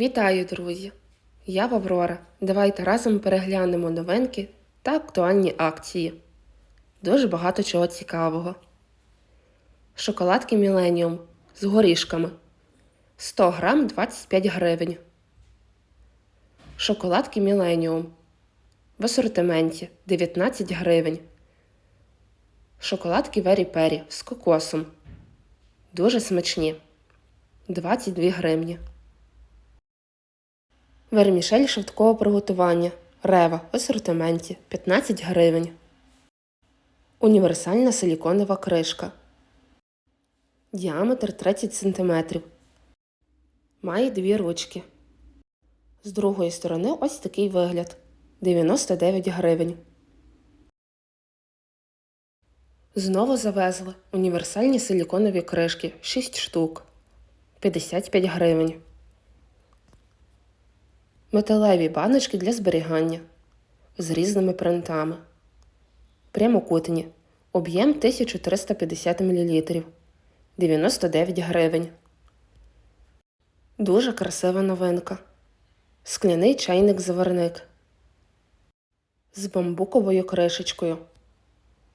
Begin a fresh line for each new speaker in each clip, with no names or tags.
Вітаю, друзі! Я Аврора. Давайте разом переглянемо новинки та актуальні акції. Дуже багато чого цікавого. Шоколадки Millennium з горішками 100 грам 25 гривень. Шоколадки Millennium в асортименті 19 гривень. Шоколадки Very Perry з кокосом. Дуже смачні 22 гривні. Вермішель швидкого приготування. Рева в асортименті 15 гривень. Універсальна силіконова кришка. Діаметр 30 см. Має дві ручки. З другої сторони ось такий вигляд 99 гривень. Знову завезли універсальні силіконові кришки 6 штук 55 гривень. Металеві баночки для зберігання з різними принтами. Прямокутні. Об'єм 1350 мл. 99 гривень. Дуже красива новинка. Скляний чайник-заварник з бамбуковою кришечкою.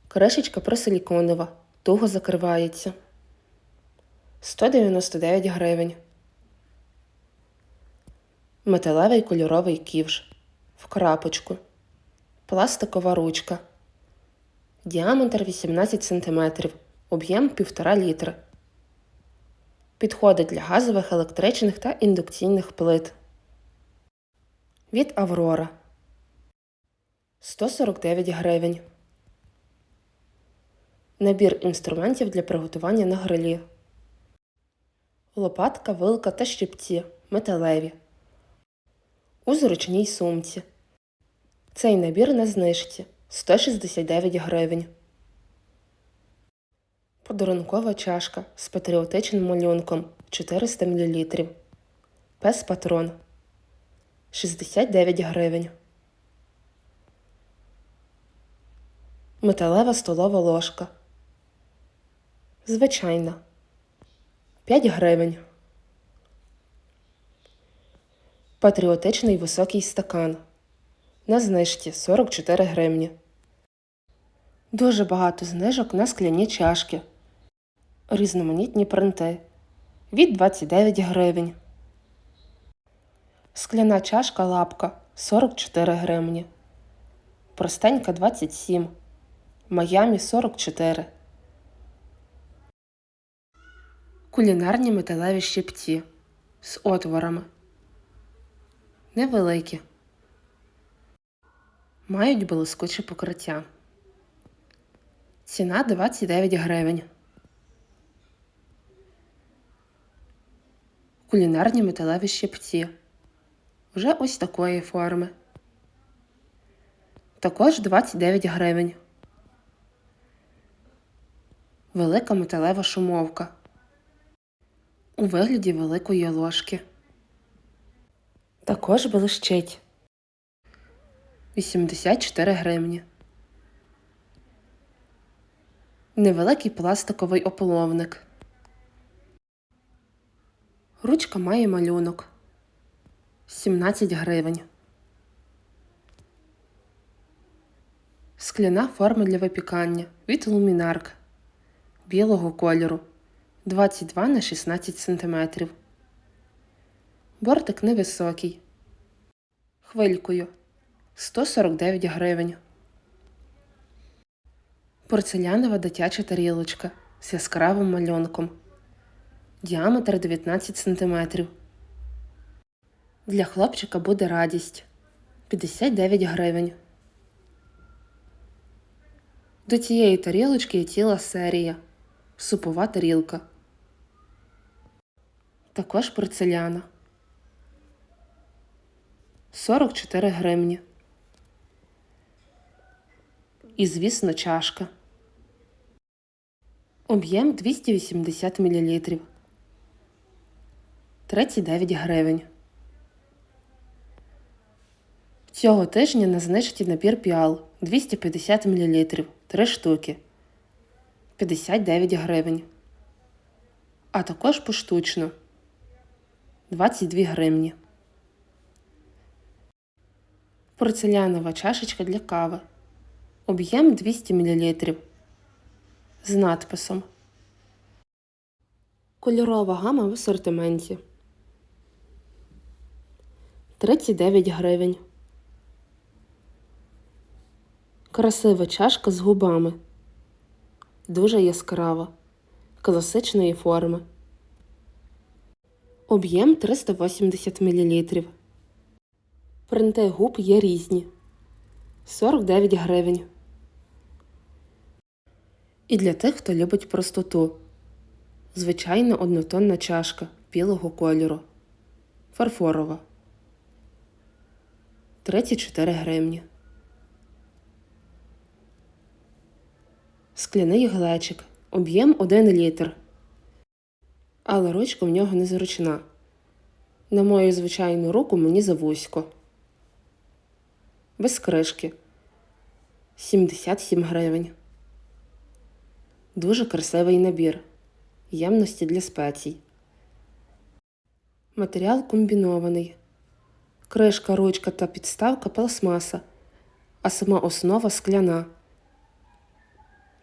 Кришечка просиліконова, туго закривається. 199 гривень. Металевий кольоровий ківш в крапочку. Пластикова ручка. Діаметр 18 см. Об'єм 1,5 літра. Підходить для газових, електричних та індукційних плит. Від Аврора 149 гривень. Набір інструментів для приготування на грилі. Лопатка, вилка та щипці металеві. У зручній сумці. Цей набір на знижці 169 гривень. Подарункова чашка з патріотичним малюнком 400 мл. Пес патрон 69 гривень. Металева столова ложка. Звичайна 5 гривень. Патріотичний високий стакан. На знижці 44 гривні. Дуже багато знижок на скляні чашки. Різноманітні принти. Від 29 гривень. Скляна чашка лапка 44 гривні. Простенька 27. Майамі 44. Кулінарні металеві щипці з отворами. Невеликі. Мають блискуче покриття. Ціна 29 гривень. Кулінарні металеві щипці. Вже ось такої форми. Також 29 гривень. Велика металева шумовка. У вигляді великої ложки. Також блищить 84 гривні. Невеликий пластиковий ополовник. Ручка має малюнок 17 гривень. Скляна форма для випікання від лумінарк білого кольору 22 на 16 см. Бортик невисокий. Хвилькою 149 гривень. Порцелянова дитяча тарілочка з яскравим малюнком. Діаметр 19 см. Для хлопчика буде радість 59 гривень. До цієї тарілочки є ціла серія. Супова тарілка. Також порцеляна. 44 гривні. І, звісно, чашка. Об'єм 280 мл. 39 гривень. Цього тижня на знижці набір піал 250 мл. 3 штуки. 59 гривень. А також поштучно 22 гривні. Порцелянова чашечка для кави. Об'єм 200 мл. З надписом. Кольорова гама в асортименті. 39 гривень. Красива чашка з губами. Дуже яскрава. Класичної форми. Об'єм 380 мл. Принти губ є різні. 49 гривень. І для тих, хто любить простоту. Звичайна однотонна чашка білого кольору. Фарфорова. 34 гривні. Скляний глечик. Об'єм 1 літр. Але ручка в нього незручна. На мою звичайну руку мені завузько. Без кришки. 77 гривень. Дуже красивий набір. Ємності для спецій. Матеріал комбінований. Кришка, ручка та підставка пластмаса, а сама основа скляна.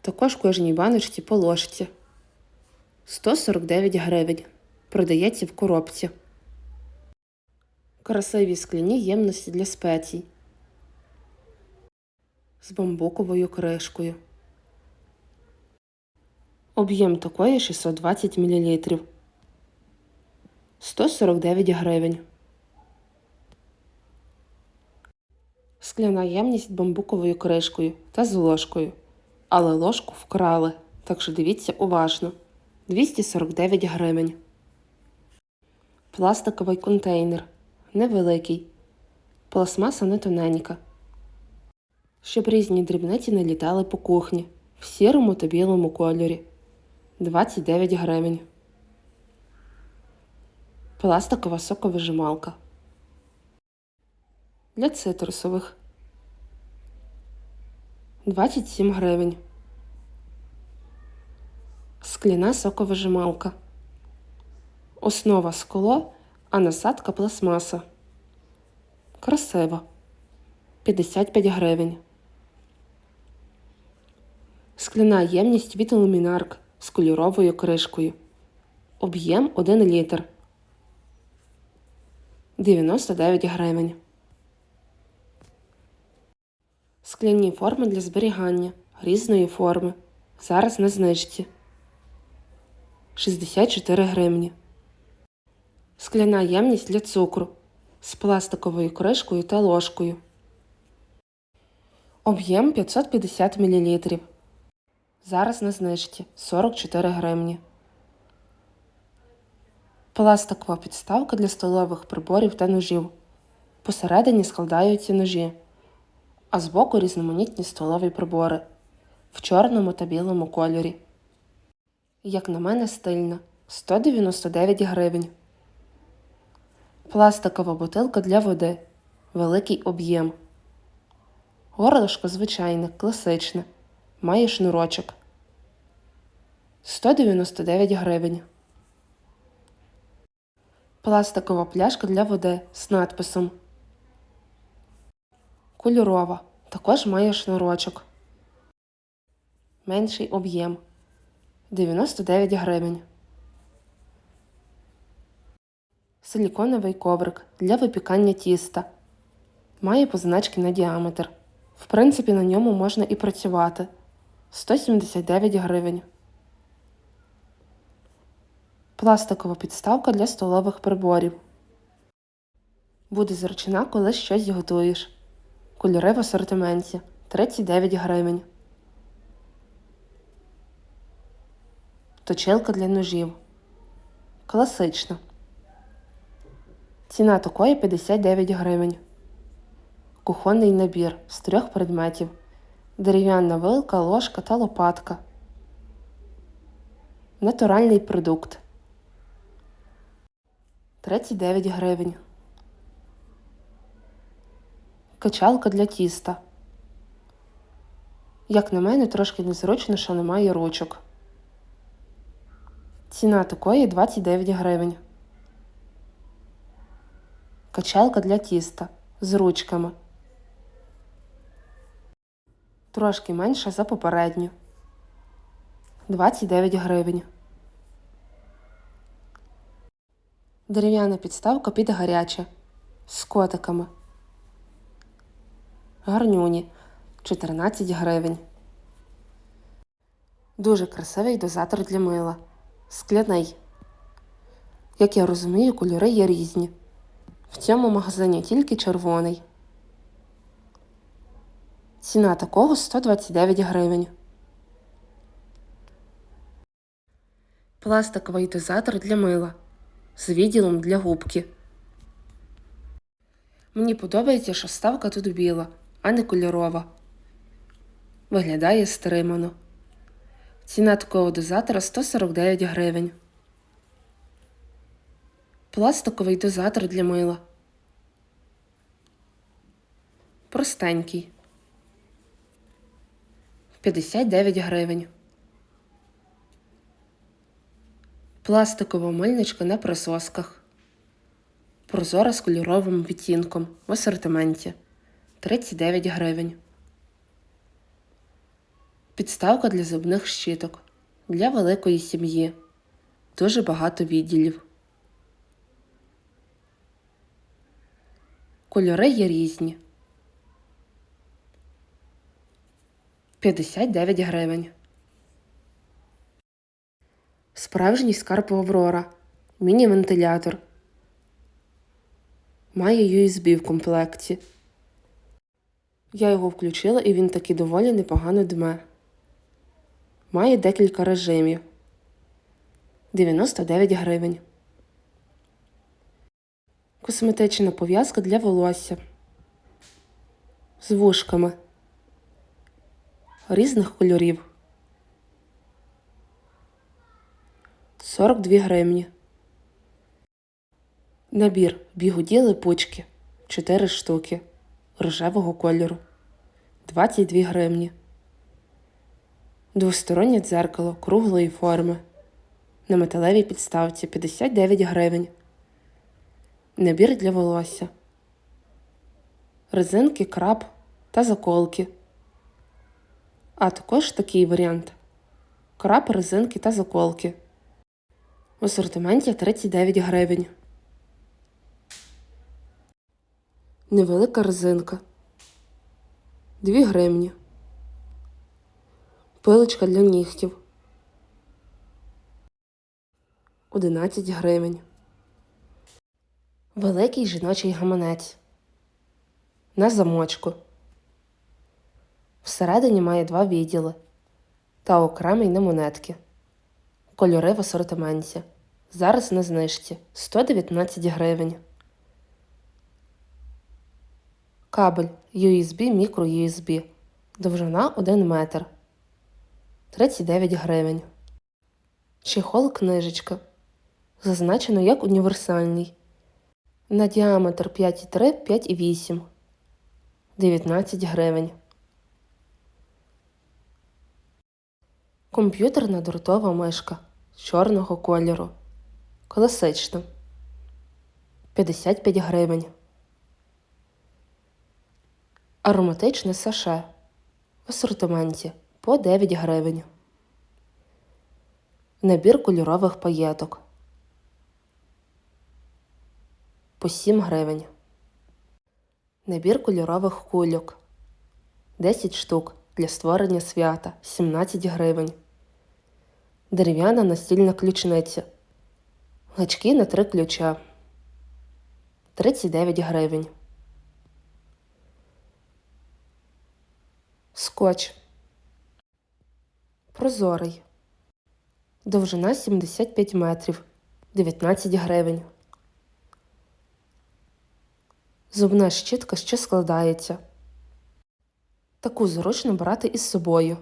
Також кожній баночці по ложці. 149 гривень. Продається в коробці. Красиві скляні ємності для спецій. З бамбуковою кришкою. Об'єм такої 620 мл. 149 гривень. Скляна ємність бамбуковою кришкою та з ложкою. Але ложку вкрали, так що дивіться уважно. 249 гривень. Пластиковий контейнер. Невеликий. Пластмаса не тоненька. Щоб різні дрібниці не літали по кухні в сірому та білому кольорі. 29 гривень. Пластикова соковижималка. Для цитрусових 27 гривень. Скляна соковижималка. Основа скло, а насадка пластмаса. Красиво. 55 гривень. Скляна ємність від ламінарк з кольоровою кришкою. Об'єм 1 літр. 99 гривень. Скляні форми для зберігання різної форми. Зараз на знижці. 64 гривні. Скляна ємність для цукру з пластиковою кришкою та ложкою. Об'єм 550 мл. Зараз на знижці 44 гривні. Пластикова підставка для столових приборів та ножів. Посередині складаються ножі, а збоку різноманітні столові прибори в чорному та білому кольорі. Як на мене, стильно 199 гривень. Пластикова бутилка для води. Великий об'єм. Горлышко звичайне, класичне. Має шнурочок. 199 гривень. Пластикова пляшка для води з надписом. Кольорова. Також має шнурочок. Менший об'єм. 99 гривень. Силіконовий коврик для випікання тіста. Має позначки на діаметр. В принципі, на ньому можна і працювати. 179 гривень. Пластикова підставка для столових приборів. Буде зручна, коли щось готуєш. Кольори в асортименті 39 гривень. Точилка для ножів. Класична. Ціна такої 59 гривень. Кухонний набір з трьох предметів. Дерев'яна вилка, ложка та лопатка. Натуральний продукт. 39 гривень. Качалка для тіста. Як на мене, трошки незручно, що немає ручок. Ціна такої 29 гривень. Качалка для тіста з ручками. Трошки менша за попередню. 29 гривень. Дерев'яна підставка під гаряче. З котиками. Гарнюні 14 гривень. Дуже красивий дозатор для мила. Скляний. Як я розумію, кольори є різні. В цьому магазині тільки червоний. Ціна такого 129 гривень. Пластиковий дозатор для мила з відділом для губки. Мені подобається, що ставка тут біла, а не кольорова. Виглядає стримано. Ціна такого дозатора 149 гривень. Пластиковий дозатор для мила. Простенький. 59 гривень. Пластикова мильничка на присосках. Прозора з кольоровим відтінком в асортименті 39 гривень. Підставка для зубних щіток для великої сім'ї. Дуже багато відділів. Кольори є різні. 59 гривень. Справжній скарб Аврора. Міні-вентилятор. Має USB в комплекті. Я його включила і він таки доволі непогано дме. Має декілька режимів. 99 гривень. Косметична пов'язка для волосся. З вушками. Різних кольорів. 42 гривні. Набір бігуді липучки 4 штуки рожевого кольору 22 гривні. Двостороннє дзеркало круглої форми. На металевій підставці 59 гривень. Набір для волосся. Резинки, краб та заколки. А також такий варіант. Краб, резинки та заколки. В асортименті 39 гривень. Невелика резинка. 2 гривні. Пилочка для нігтів. 11 гривень. Великий жіночий гаманець. На замочку. Всередині має два відділи та окремий на монетки. Кольори в асортименті. Зараз на знижці 119 гривень. Кабель USB мікро-USB. Довжина 1 метр. 39 гривень. Чехол книжечка. Зазначено як універсальний. На діаметр 5,3 5,8. 19 гривень. Комп'ютерна дротова мишка чорного кольору. Класична. 55 гривень. Ароматичне саше в асортименті по 9 гривень. Набір кольорових паєток по 7 гривень. Набір кольорових кульок 10 штук для створення свята 17 гривень. Дерев'яна настільна ключниця. Гачки на 3 ключа 39 гривень. Скотч. Прозорий. Довжина 75 метрів 19 гривень. Зубна щітка що складається. Таку зручно брати із собою.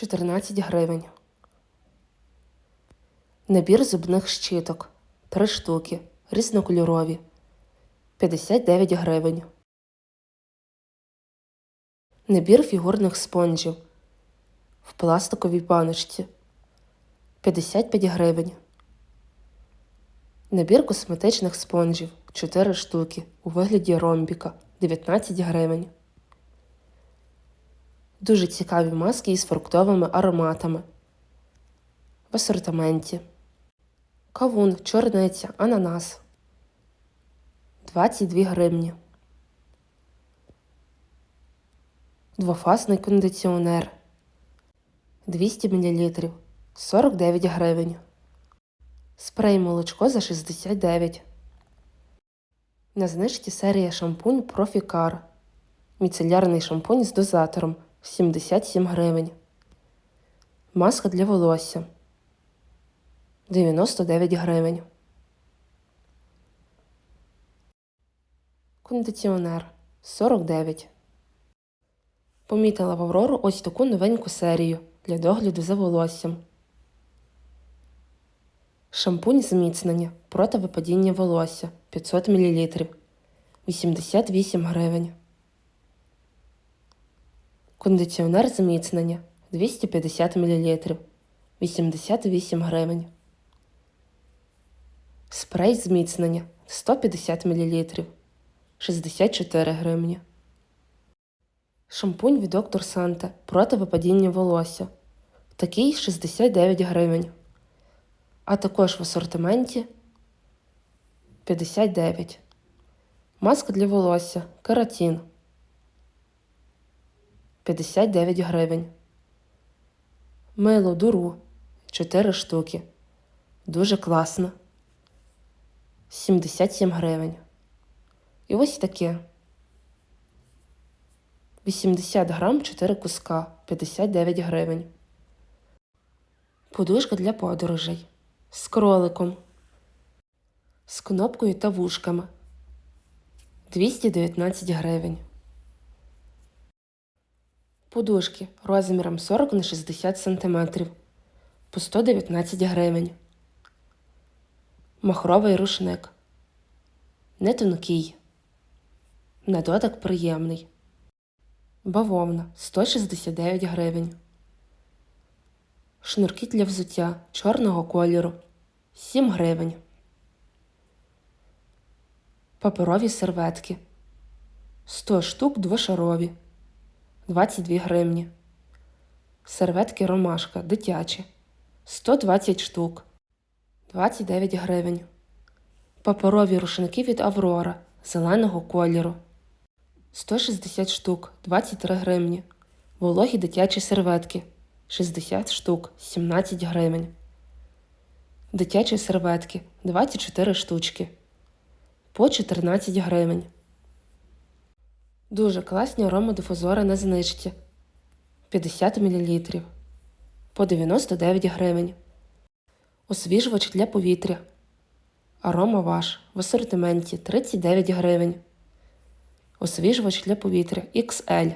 14 гривень. Набір зубних щіток 3 штуки. Різнокольорові 59 гривень. Набір фігурних спонжів в пластиковій баночці 55 гривень. Набір косметичних спонжів 4 штуки у вигляді ромбіка 19 гривень. Дуже цікаві маски із фруктовими ароматами. В асортименті. Кавун, чорниця, ананас. 22 гривні. Двофасний кондиціонер 200 мл 49 гривень. Спрей молочко за 69. На знижці серія шампунь Профікар. Міцелярний шампунь з дозатором 77 гривень. Маска для волосся 99 гривень. Кондиціонер 49. Помітила в Аврору ось таку новеньку серію для догляду за волоссям. Шампунь зміцнення проти випадіння волосся 500 мл 88 гривень. Кондиціонер зміцнення 250 мл 88 гривень. Спрей зміцнення 150 мл 64 гривні. Шампунь від доктор Санте проти випадіння волосся. Такий 69 гривень. А також в асортименті 59. Маска для волосся. Каратін 59 гривень. Мило дуру 4 штуки. Дуже класно. 77 гривень. І ось таке. 80 грам 4 куска 59 гривень. Подушка для подорожей. З кроликом. З кнопкою та вушками. 219 гривень. Подушки розміром 40 на 60 см. По 119 гривень. Махровий рушник. Не тонкий. На дотик приємний. Бавовна 169 гривень. Шнурки для взуття чорного кольору 7 гривень. Паперові серветки 100 штук двошарові 22 гривні. Серветки ромашка дитячі 120 штук 29 гривень. Паперові рушники від Аврора зеленого кольору 160 штук 23 гривні. Вологі дитячі серветки 60 штук 17 гривень. Дитячі серветки 24 штучки по 14 гривень. Дуже класні аромадифузори на знижці 50 мл по 99 гривень. Освіжувач для повітря. Арома ваш в асортименті 39 гривень. Освіжувач для повітря XL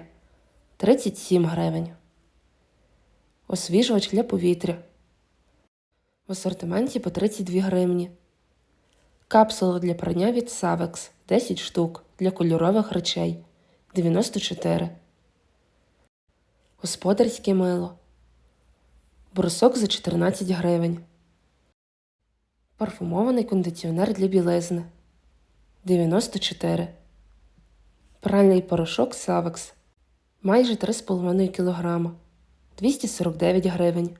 37 гривень. Освіжувач для повітря. В асортименті по 32 гривні. Капсула для прання від Savex 10 штук для кольорових речей 94. Господарське мило. Брусок за 14 гривень. Парфумований кондиціонер для білизни 94. Пральний порошок Savex майже 3,5 кг 249 гривень.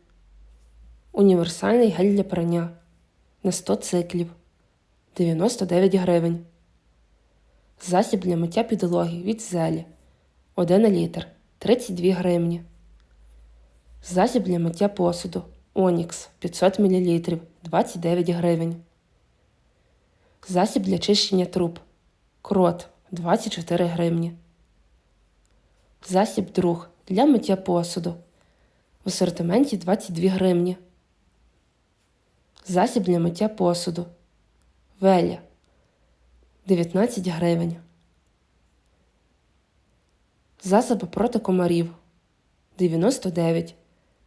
Універсальний гель для прання на 100 циклів 99 гривень. Засіб для миття підлоги від зелі 1 літр 32 гривні. Засіб для миття посуду Онікс 500 мл 29 гривень. Засіб для чищення труб Крот 24 гривні. Засіб друг для миття посуду. В асортименті 22 гривні. Засіб для миття посуду. Веля 19 гривень. Засоби проти комарів 99.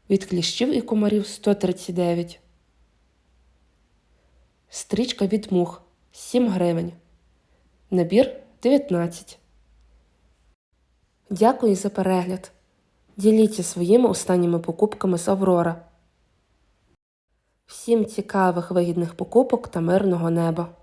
Від кліщів і комарів 139. Стрічка від мух 7 гривень. Набір 19. Дякую за перегляд. Діліться своїми останніми покупками з Аврора. Всім цікавих вигідних покупок та мирного неба!